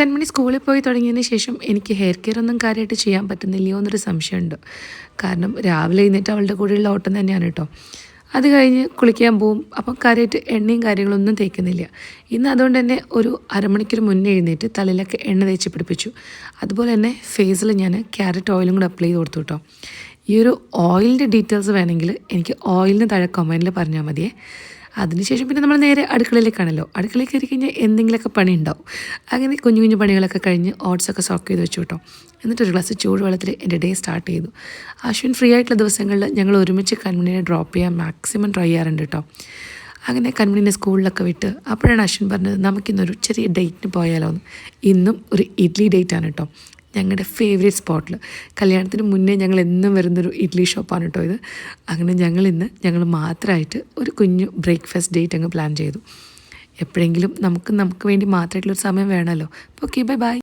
കൺമണി സ്കൂളിൽ പോയി തുടങ്ങിയതിന് ശേഷം എനിക്ക് ഹെയർ കെയർ ഒന്നും കാര്യമായിട്ട് ചെയ്യാൻ പറ്റുന്നില്ലയോ എന്നൊരു സംശയമുണ്ട്. കാരണം രാവിലെ എഴുന്നേറ്റ് അവളുടെ കൂടെയുള്ള ഓട്ടം തന്നെയാണ് കേട്ടോ. അത് കഴിഞ്ഞ് കുളിക്കാൻ പോവും. അപ്പം കാര്യമായിട്ട് എണ്ണയും കാര്യങ്ങളൊന്നും തേക്കുന്നില്ല. ഇന്ന് അതുകൊണ്ട് തന്നെ ഒരു അരമണിക്കൂർ മുന്നേ എഴുന്നേറ്റ് തലയിലൊക്കെ എണ്ണ തേച്ച് പിടിപ്പിച്ചു. അതുപോലെ തന്നെ ഫേസിൽ ഞാൻ ക്യാരറ്റ് ഓയിലും കൂടെ അപ്ലൈ ചെയ്ത് കൊടുത്തു കേട്ടോ. ഈ ഒരു ഓയിലിന്റെ ഡീറ്റെയിൽസ് വേണമെങ്കിൽ എനിക്ക് ഓയിലിന് താഴെ കമന്റിൽ പറഞ്ഞാൽ മതിയേ. അതിനുശേഷം പിന്നെ നമ്മൾ നേരെ അടുക്കളയിലേക്കാണല്ലോ. അടുക്കളയിൽ കയറി കഴിഞ്ഞാൽ എന്തെങ്കിലുമൊക്കെ പണി ഉണ്ടാവും അങ്ങനെ കുഞ്ഞു കുഞ്ഞു പണികളൊക്കെ കഴിഞ്ഞ് ഓട്സൊക്കെ സോക്ക് ചെയ്ത് വെച്ചു കേട്ടോ. എന്നിട്ട് ഒരു ഗ്ലാസ് ചൂടുവെള്ളത്തിൽ എന്റെ ഡേ സ്റ്റാർട്ട് ചെയ്തു. അശ്വിൻ ഫ്രീ ആയിട്ടുള്ള ദിവസങ്ങളിൽ ഞങ്ങൾ ഒരുമിച്ച് കൺമുണിനെ ഡ്രോപ്പ് ചെയ്യാൻ മാക്സിമം ട്രൈ ചെയ്യാറുണ്ട് കേട്ടോ. അങ്ങനെ കൺമുണിനെ സ്കൂളിലൊക്കെ വിട്ട് അപ്പോഴാണ് അശ്വിൻ പറഞ്ഞത് നമുക്കിന്നൊരു ചെറിയ ഡേറ്റിന് പോയാലോ എന്ന് ഇന്നും ഒരു ഇഡ്ലി ഡേറ്റാണ് കേട്ടോ. ഞങ്ങളുടെ ഫേവറേറ്റ് സ്പോട്ടിൽ കല്യാണത്തിന് മുന്നേ ഞങ്ങൾ എന്നും വരുന്നൊരു ഇഡ്ഡലി ഷോപ്പാണ് കേട്ടോ ഇത്. അങ്ങനെ ഞങ്ങൾ ഇന്ന് ഞങ്ങൾ മാത്രമായിട്ട് ഒരു കുഞ്ഞു ബ്രേക്ക്ഫാസ്റ്റ് ഡേറ്റ് അങ്ങ് പ്ലാൻ ചെയ്തു. എപ്പോഴെങ്കിലും നമുക്ക് നമുക്ക് വേണ്ടി മാത്രമായിട്ടുള്ളൊരു സമയം വേണമല്ലോ ഓക്കെ ബൈ ബൈ